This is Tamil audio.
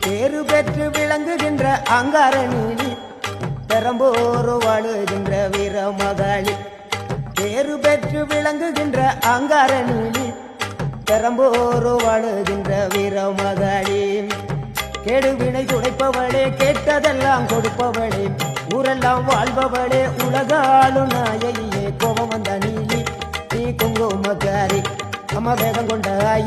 பேரு பெற்று விளங்குகின்ற அங்காரணி. நீலி பெரம்போரு வாழுகின்ற வீரமகாளி. பேரு பெற்று விளங்குகின்ற அங்காரணி. நீலி பெரம்போரு வாழுகின்ற வீரமகாளி. கெடுவினை துடைப்பவளே கேட்டதெல்லாம் கொடுப்பவளே. ஊரெல்லாம் வாழ்பவளே உலகாலும் நாயையே கோபம் வந்த நீலி. நீ குங்குமக்காரி அம்மா வேகம் கொண்ட